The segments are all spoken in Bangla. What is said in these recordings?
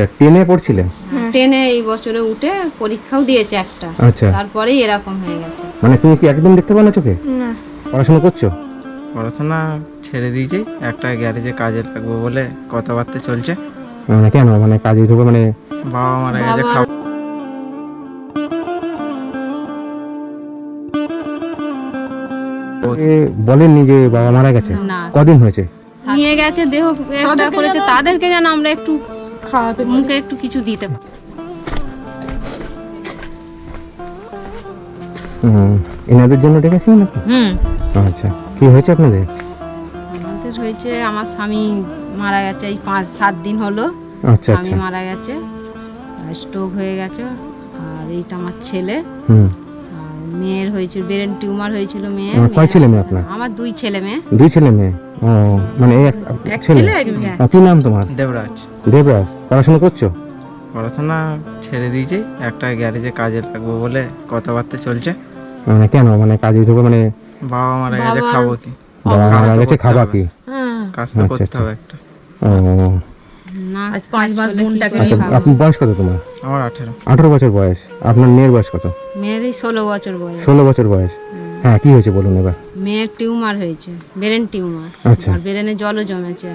আচ্ছা টেনে পড়ছিলেন? ট্রেনে এই বছরে উঠে পরীক্ষাও দিয়েছে একটা। আচ্ছা। তারপরেই এরকম হয়ে গেছে। মানে তুমি কি একদম দেখতে পাও না চোখে? না। পড়াশোনা করছ? পড়াশোনা ছেড়ে দিয়েছি। একটা গ্যারেজে কাজে লাগবো বলে কথাবার্তা চলছে। মানে কেন? মানে কাজে ঢুকে মানে বাবা মারা গেছে এ বলেননি যে বাবা মারা গেছে? কদিন হয়েছে? নিয়ে গেছে দেহ করেছে তাদেরকে যেন আমরা একটু খাওয়াতে মুখে একটু কিছু দিতে পারি। হুম, এনাদের জন্য নাকি হুম। আচ্ছা কি হয়েছে আপনাদের? আমাদের হয়েছে আমার স্বামী মারা গেছে এই পাঁচ সাত দিন হলো। আচ্ছা স্বামী আচ্ছা। মারা গেছে স্ট্রোক হয়ে গেছে আর এইটা আমার ছেলে। হুম। আর মেয়ের হয়েছিল ব্রেন টিউমার হয়েছিল মেয়ের কয় ছেলে মেয়ে আপনার? আমার দুই ছেলে মেয়ে। দুই ছেলে মেয়ে? ও মানে এক- ছেলে? কি নাম তোমার? দেবরাজ। দেবরাজ পড়াশোনা করছ? পড়াশোনা ছেড়ে দিয়েছি একটা গ্যারেজে কাজে লাগবো বলে কথাবার্তা চলছে। মানে কেন? মানে কাজে ঢুকে মানে বাবা মারা গেছে খাব কি? বাবা মারা গেছে খাবা কি? কাজ তো আচ্ছা, করতে আচ্ছা। হবে একটা। ও। আজ পাঁচ মাস বোনটাকে আচ্ছা বয়স কত তোমার? আমার আঠেরো। আঠারো বছর বয়স। আপনার মেয়ের বয়স কত? মেয়েরই ষোলো বছর বয়স। ষোলো বছর বয়স। হ্যাঁ কি হয়েছে বলুন এবার? মেয়ের টিউমার হয়েছে ব্রেন টিউমার। আচ্ছা। ব্রেনে জলও জমেছে।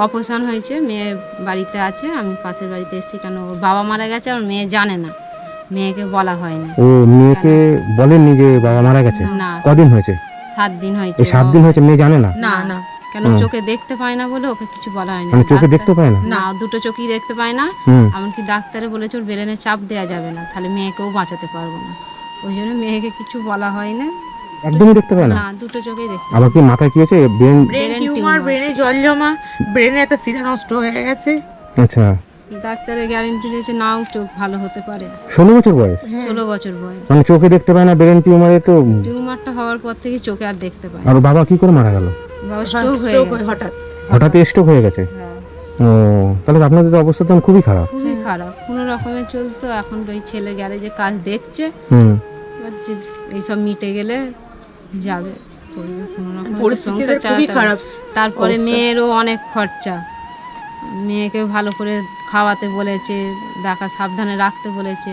অপারেশন হয়েছে মেয়ে বাড়িতে আছে আমি পাশের বাড়িতে এসেছি কেন? ওর বাবা মারা গেছে আর মেয়ে জানে না। মেয়েকে বলা হয়নি ও মেয়েকে বলেননি যে বাবা মারা গেছে? না। কদিন হয়েছে? সাত দিন হয়েছে এই সাত দিন হয়েছে মেয়ে জানে না? না না। কেন চোখে দেখতে পায় না বলে ওকে কিছু বলা হয়নি মানে চোখে দেখতে পায় না? না দুটো চোখই দেখতে পায় না। এমনকি ডাক্তারে বলেছে ওর ব্রেনে চাপ দেওয়া যাবে না তাহলে মেয়েকেও বাঁচাতে পারব না। ওই জন্য মেয়েকে কিছু বলা হয় না। একদমই দেখতে পায় না। না দুটো চোখেই দেখতে আবার কি মাথায় কি হয়েছে ব্রেন ব্রেন টিউমার ব্রেনে জল জমা ব্রেনে একটা শিরা নষ্ট হয়ে গেছে। আচ্ছা। ডাক্তারের গ্যারেন্টি দিয়েছে নাও চোখ ভালো হতে পারে। ষোলো বছর বয়স? ষোলো বছর বয়স। মানে চোখে দেখতে পায় না ব্রেন টিউমারে তো টিউমারটা হওয়ার পর থেকে চোখে আর দেখতে পায় আর বাবা কি করে মারা গেল? বাবা স্ট্রোক হয়ে হঠাৎ। হঠাৎ স্ট্রোক হয়ে গেছে? হ্যাঁ, ও তাহলে তো আপনাদের তো অবস্থা তখন খুবই খারাপ। খুবই খারাপ। কোনো রকমে চলতো এখন ওই ছেলে গ্যারেজে কাজ দেখছে। হুম। এইসব মিটে গেলে যাবে। খুবই খারাপ তারপরে মেয়েরও অনেক খরচা। মেয়েকে ভালো করে খাওয়াতে বলেছে দেখা সাবধানে রাখতে বলেছে।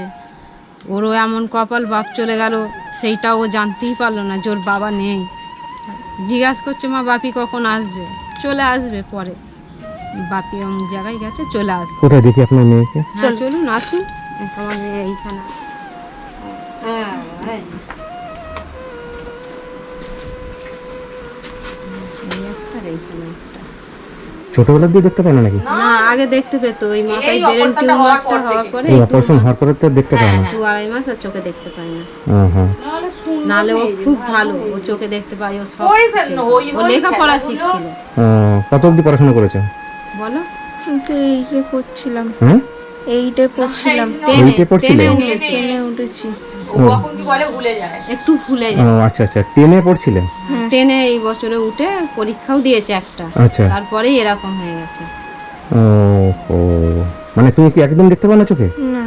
ওরও এমন কপাল বাপ চলে গেল সেইটা ও জানতেই পারল না জোর বাবা নেই। জিজ্ঞাসা করছে মা বাপি কখন আসবে? চলে আসবে পরে। বাপি অমুক জায়গায় গেছে চলে আসবে। কোথায় দেখি আপনার মেয়েকে? হ্যাঁ চলুন আসুন। আমার মেয়ে এইখানে। হ্যাঁ হ্যাঁ ছোটবেলা দিয়ে দেখতে পায় না নাকি? না আগে দেখতে পেতো ওই মাথায় ব্রেন টিউমারটা হওয়ার পরে এই অপারেশন হওয়ার পরে তো দেখতে পায় না। দু আড়াই মাস আর চোখে দেখতে পায় না। হ্যাঁ হ্যাঁ নালে ও খুব ভালো। ও চোখে দেখতে পায় ও সব। ও লেখাপড়া শিখছিল। কত অবধি পড়াশোনা করেছে? বলো। এইটে করছিলাম হ্যাঁ এইটে পড়ছিলাম। টেনে এইটে পড়ছিলে? টেনে উঠেছে। ট্রেনে উঠেছি। একটু ভুলে ও আচ্ছা আচ্ছা টেনে পড়ছিলেন টেনে এই বছরে উঠে পরীক্ষাও দিয়েছে একটা। আচ্ছা। তারপরেই এরকম হয়ে গেছে। ও ও মানে তুমি কি একদম দেখতে পাও না চোখে? না।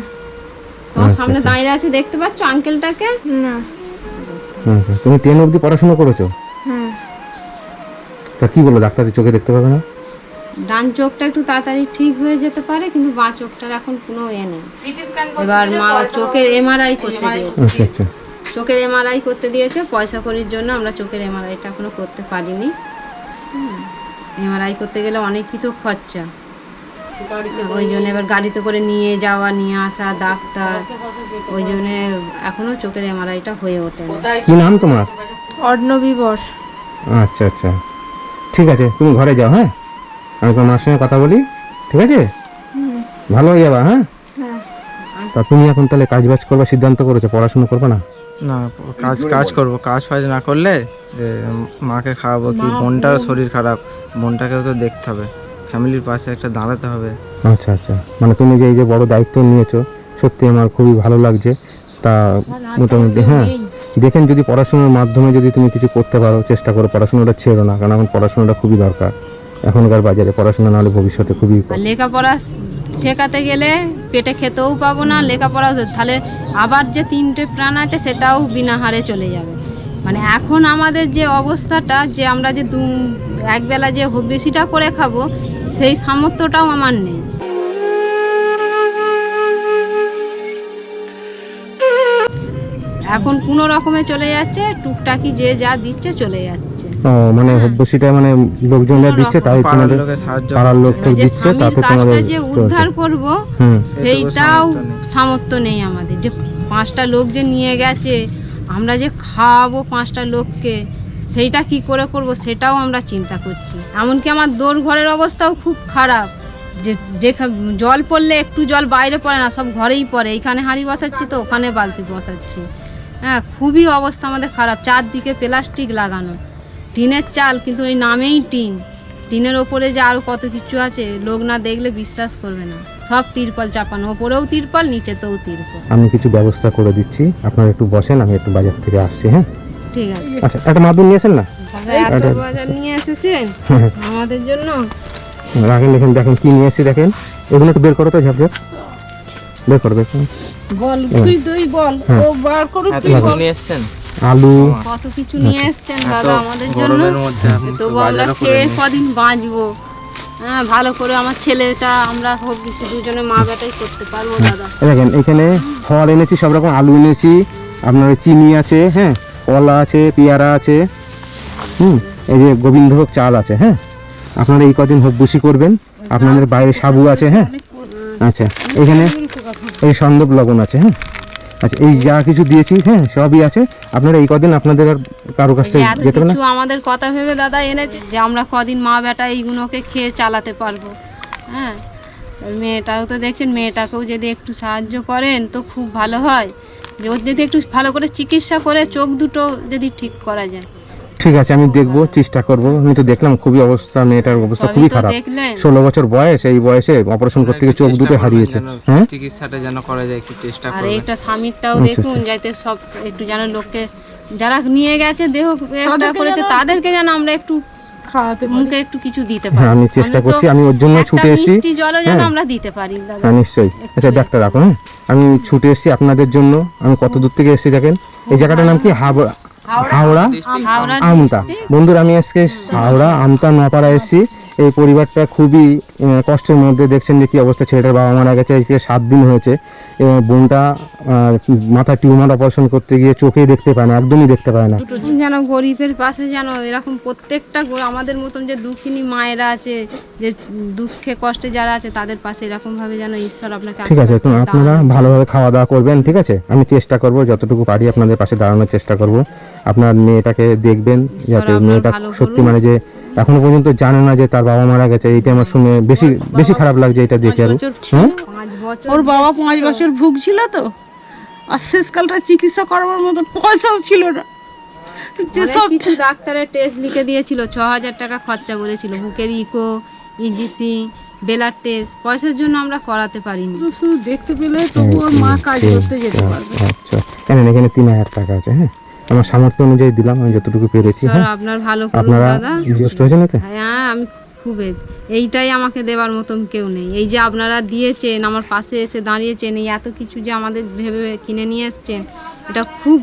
তোমার সামনে দাঁড়িয়ে আছে দেখতে পাচ্ছ আঙ্কেলটাকে না। আচ্ছা তুমি টেন অবধি পড়াশোনা করেছ? হ্যাঁ। তা কি বলো ডাক্তার চোখে দেখতে পাবে না? ডান চোখটা একটু তাড়াতাড়ি ঠিক হয়ে যেতে পারে কিন্তু বাঁ চোখটার এখন কোনো এ নেই। এবার মা চোখের এমআরআই করতে দিয়েছে। আচ্ছা আচ্ছা। চোখের এমআরআই করতে দিয়েছে পয়সা করির জন্য আমরা চোখের এমআরআইটা এখনও করতে পারিনি। এমআরআই করতে গেলে অনেকই তো খরচা। ওই জন্য এবার গাড়িতে করে নিয়ে যাওয়া নিয়ে আসা ডাক্তার ওই জন্য এখনও চোখের এমআরআইটা হয়ে ওঠেনি কি নাম তোমার? অর্ণবী বর। আচ্ছা আচ্ছা। ঠিক আছে তুমি ঘরে যাও হ্যাঁ? আমি তোমার সঙ্গে কথা বলি ঠিক আছে? ভালো হয়ে যাবা হ্যাঁ? হ্যাঁ। তা তুমি এখন তাহলে কাজ বাজ করবার সিদ্ধান্ত করেছ পড়াশোনা করবে না? না কাজ কাজ করব। কাজ ফাজ না করলে যে মাকে খাওয়াবো কি? বোনটার শরীর খারাপ বোনটাকেও তো দেখতে হবে। ফ্যামিলির পাশে একটা দাঁড়াতে হবে। আচ্ছা আচ্ছা। মানে তুমি যে এই যে বড় দায়িত্ব নিয়েছো সত্যি আমার খুবই ভালো লাগছে। তা মোটামুটি হ্যাঁ। দেখেন যদি পড়াশোনার মাধ্যমে যদি তুমি কিছু করতে পারো চেষ্টা করো পড়াশোনাটা ছেড়ো না। কারণ এখন পড়াশোনাটা খুবই দরকার। এখনকার বাজারে পড়াশোনা নাহলে ভবিষ্যতে খুবই লেখাপড়া শেখাতে গেলে পেটে খেতেও পাবো না লেখাপড়া তাহলে আবার যে তিনটে প্রাণ আছে সেটাও বিনা হারে চলে যাবে। মানে এখন আমাদের যে অবস্থাটা, যে আমরা যে দু একবেলা যে বেশিটা করে খাব, সেই সামর্থ্যটাও আমার নেই। এখন কোনো রকমে চলে যাচ্ছে, টুকটাকি যে যা দিচ্ছে চলে যাচ্ছে। ও মানে হব্বসিটা মানে লোকজনরা দিচ্ছে তাই তোমাদের পাড়ার লোক দিচ্ছে তাতে তোমাদের যে উদ্ধার করব সেইটাও সামর্থ্য নেই আমাদের। যে পাঁচটা লোক যে নিয়ে গেছে আমরা যে খাওয়াবো পাঁচটা লোককে সেইটা কি করে করব সেটাও আমরা চিন্তা করছি। এমনকি আমার দোর ঘরের অবস্থাও খুব খারাপ। যে যে জল পড়লে একটু জল বাইরে পড়ে না সব ঘরেই পড়ে। এইখানে হাঁড়ি বসাচ্ছি তো ওখানে বালতি বসাচ্ছি। হ্যাঁ খুবই অবস্থা আমাদের খারাপ। চারদিকে প্লাস্টিক লাগানো। টিনের চাল কিন্তু ওই নামেই টিন। টিনের ওপরে যে আরও কত কিছু আছে লোক না দেখলে বিশ্বাস করবে না। সব তিরপল চাপানো ওপরেও তিরপল নিচেতেও তিরপল। আমি কিছু ব্যবস্থা করে দিচ্ছি। আপনারা একটু বসেন আমি একটু বাজার থেকে আসছি হ্যাঁ? ঠিক আছে। আচ্ছা একটা মাদুর নিয়েছেন না? এত বাজার নিয়ে এসেছেন? আমাদের জন্য? রাখেন দেখেন দেখেন কি নিয়ে এসেছি দেখেন। এগুলো একটু বের করো তো ঝাপঝাপ। বের করো বের করো। বল তুই তুই বল। ও বার করুক তুই বল। নিয়ে এসছেন? আলু। কত কিছু নিয়ে এসেছেন দাদা আমাদের জন্য। তো আমরা খেয়ে কদিন বাঁচবো। হ্যাঁ ভালো করে আমার ছেলেটা আমরা হোক বেশি দুজনে মা বেটাই করতে পারব দাদা। দেখেন এখানে ফল এনেছি সব রকম আলু এনেছি। আপনার চিনি আছে হ্যাঁ কলা আছে পেয়ারা আছে। হুম এই যে গোবিন্দভোগ চাল আছে হ্যাঁ। আপনারা এই কদিন হব্বুসি করবেন। আপনাদের বাইরে সাবু আছে হ্যাঁ। আচ্ছা এখানে এই সন্দব লবণ আছে হ্যাঁ। আচ্ছা এই যা কিছু দিয়েছি হ্যাঁ সবই আছে। আপনারা এই কদিন আপনাদের আর কারও কাছ থেকে যেতে হবে না? কিছু আমাদের কথা ভেবে দাদা এনেছে যে আমরা কদিন মা বেটা এইগুলোকে খেয়ে চালাতে পারব। হ্যাঁ মেয়েটাও তো দেখছেন মেয়েটাকেও যদি একটু সাহায্য করেন তো খুব ভালো হয়। যে ওর যদি একটু ভালো করে চিকিৎসা করে চোখ দুটো যদি ঠিক করা যায়। ঠিক আছে আমি দেখব চেষ্টা করব। আমি তো দেখলাম খুবই অবস্থা মেয়েটার অবস্থা খুবই খারাপ। ষোলো বছর বয়স এই বয়সে অপারেশন করতে গিয়ে চোখ দুটো হারিয়েছে। হ্যাঁ? চিকিৎসাটা যেন করা যায় একটু চেষ্টা আর এইটা স্বামীরটাও আচ্ছা, দেখুন যাতে সব একটু যেন লোককে যারা নিয়ে গেছে দেহ একটা করেছে তাদেরকে যেন আমরা একটু খাওয়াতে মুখে একটু কিছু দিতে হ্যাঁ, পারি আমি চেষ্টা করছি, আমি ওর জন্য ছুটে এসেছি। মিষ্টি জলও যেন হ্যাঁ। আমরা দিতে পারি হ্যাঁ নিশ্চয়ই। আচ্ছা ডাক্তার রাখো হ্যাঁ। আমি ছুটে এসেছি আপনাদের জন্য আমি কত দূর থেকে এসেছি দেখেন? এই জায়গাটার নাম কি? হাবড়া হাওড়া আমতা। বন্ধুরা আমি আজকে হাওড়া আমতা নপাড়া এসেছি। এই পরিবারটা খুবই কষ্টের মধ্যে দেখছেন যে কি অবস্থা। ছেলেটার বাবা মারা গেছে আজকে সাত দিন হয়েছে। এবং বোনটা মাথা টিউমার অপারেশন করতে গিয়ে চোখেই দেখতে পায় না একদমই দেখতে পায় না। যেন গরিবের পাশে যেন এরকম প্রত্যেকটা আমাদের মতন যে দুঃখিনী মায়েরা আছে যে দুঃখে কষ্টে যারা আছে তাদের পাশে এরকম ভাবে যেন ঈশ্বর আপনাকে ঠিক আছে তো আপনারা ভালোভাবে খাওয়া দাওয়া করবেন ঠিক আছে? আমি চেষ্টা করব যতটুকু পারি আপনাদের পাশে দাঁড়ানোর চেষ্টা করব। আপনার মেয়েটাকে দেখবেন যাতে মেয়েটা সত্যি মানে যে এখনও পর্যন্ত জানে না যে তার বাবা মারা গেছে এইটা আমার শুনে বেশি বেশি খারাপ লাগছে এটা দেখে আর। ওর বাবা পাঁচ বছর ভুগছিল তো। আর শেষকালটা চিকিৎসা করাবার মতো পয়সাও ছিল না। যে অনেক কিছু ডাক্তারের টেস্ট লিখে দিয়েছিল ছ হাজার টাকা খরচা বলেছিল। বুকের ইকো ইজিসি বেলার টেস্ট পয়সার জন্য আমরা করাতে পারিনি। শুধু দেখতে পেলে তবু ওর মা কাজ করতে যেতে পারবে। আচ্ছা। কেন এখানে তিন হাজার টাকা আছে হ্যাঁ? আমার সামর্থ্য অনুযায়ী দিলাম আমি যতটুকু পেরেছি হ্যাঁ। আপনার ভালো করুন আপনারা দাদা। বিরক্ত হয়েছেন এতে? হ্যাঁ আমি খুব এইটাই আমাকে দেবার মতন কেউ নেই। এই যে আপনারা দিয়েছেন আমার পাশে এসে দাঁড়িয়েছেন এই এত কিছু যে আমাদের ভেবে কিনে নিয়ে এসছেন এটা খুব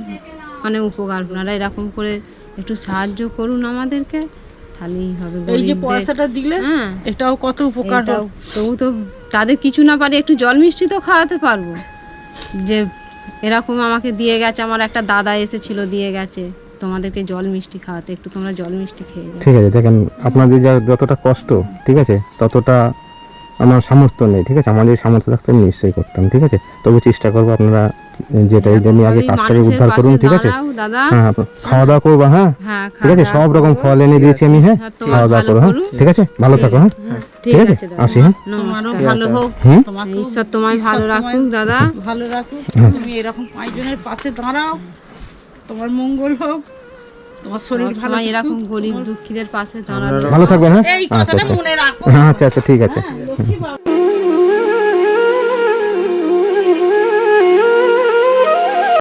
মানে উপকার। আপনারা এরকম করে একটু সাহায্য করুন আমাদেরকে তাহলেই হবে এই যে পয়সাটা দিলে হ্যাঁ। এটাও কত উপকার তবু তো তাদের কিছু না পারে একটু জল মিষ্টি তো খাওয়াতে পারব। যে এরকম আমাকে দিয়ে গেছে, আমার একটা দাদা এসেছিল দিয়ে গেছে। তোমাদেরকে জল মিষ্টি খাওয়াতে, একটু তোমরা জল মিষ্টি খেয়ে যাও। ঠিক আছে, দেখেন, আপনাদের যা যতটা কষ্ট, ঠিক আছে, ততটা আমার সামর্থ্য নেই, ঠিক আছে? আমাদের সামর্থ্য থাকতে নিশ্চয়ই করতাম, ঠিক আছে? তবু চেষ্টা করব আপনারা যেটা এই জন্য আগে কাজটাকে উদ্ধার করুন ঠিক আছে? হ্যাঁ খাওয়া দাওয়া করব হ্যাঁ? হ্যাঁ ঠিক আছে? সব রকম ফল এনে দিয়েছি আমি হ্যাঁ? হ্যাঁ, তোমার খাওয়া দাওয়া করো হ্যাঁ? ঠিক আছে? ভালো থাকো হ্যাঁ? হ্যাঁ, ঠিক আছে? আসি হ্যাঁ? তোমারও ভালো হোক। ঈশ্বর তোমায় ভালো রাখুক দাদা। ভালো রাখুক। তুমি এরকম পাঁচজনের পাশে দাঁড়াও। তোমার মঙ্গল হোক। তোমার শরীর ভালো এরকম গরিব দুঃখীদের পাশে ভালো থাকবেন হ্যাঁ? এই আচ্ছা আচ্ছা। আচ্ছা আচ্ছা ঠিক আছে। বাবা।